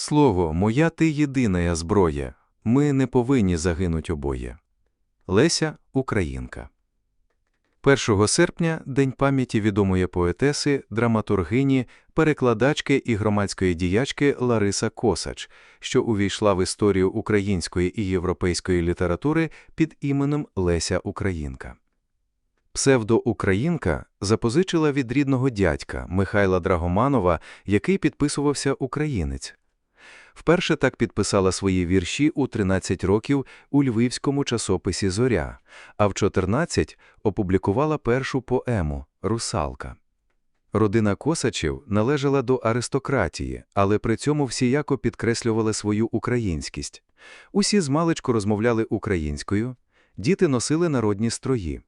Слово, моя ти єдина зброя, ми не повинні загинуть обоє. Леся Українка 1 серпня – День пам'яті відомої поетеси, драматургині, перекладачки і громадської діячки Лариса Косач, що увійшла в історію української і європейської літератури під іменем Леся Українка. Псевдоукраїнка запозичила від рідного дядька Михайла Драгоманова, який підписувався «Українець». Вперше так підписала свої вірші у 13 років у львівському часописі «Зоря», а в 14 опублікувала першу поему «Русалка». Родина Косачів належала до аристократії, але при цьому всіяко підкреслювали свою українськість. Усі змалечку розмовляли українською, діти носили народні строї.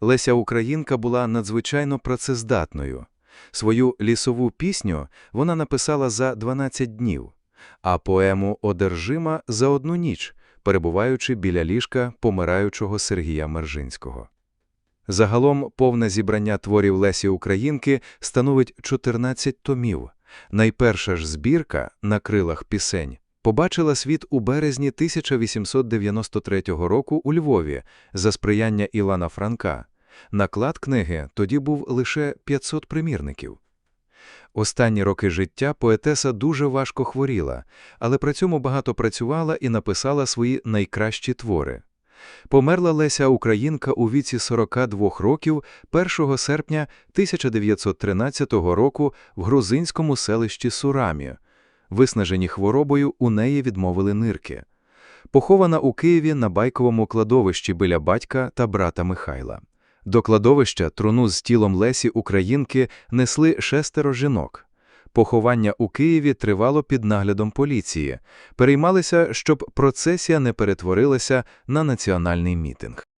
Леся Українка була надзвичайно працездатною. Свою лісову пісню вона написала за 12 днів, а поему «Одержима» за одну ніч, перебуваючи біля ліжка помираючого Сергія Мержинського. Загалом повне зібрання творів Лесі Українки становить 14 томів. Найперша ж збірка «На крилах пісень» побачила світ у березні 1893 року у Львові за сприяння Ілана Франка. Наклад книги тоді був лише 500 примірників. Останні роки життя поетеса дуже важко хворіла, але при цьому багато працювала і написала свої найкращі твори. Померла Леся Українка у віці 42 років 1 серпня 1913 року в грузинському селищі Сурамі. Виснажені хворобою у неї відмовили нирки. Похована у Києві на байковому кладовищі біля батька та брата Михайла. До кладовища труну з тілом Лесі Українки несли шестеро жінок. Поховання у Києві тривало під наглядом поліції. Переймалися, щоб процесія не перетворилася на національний мітинг.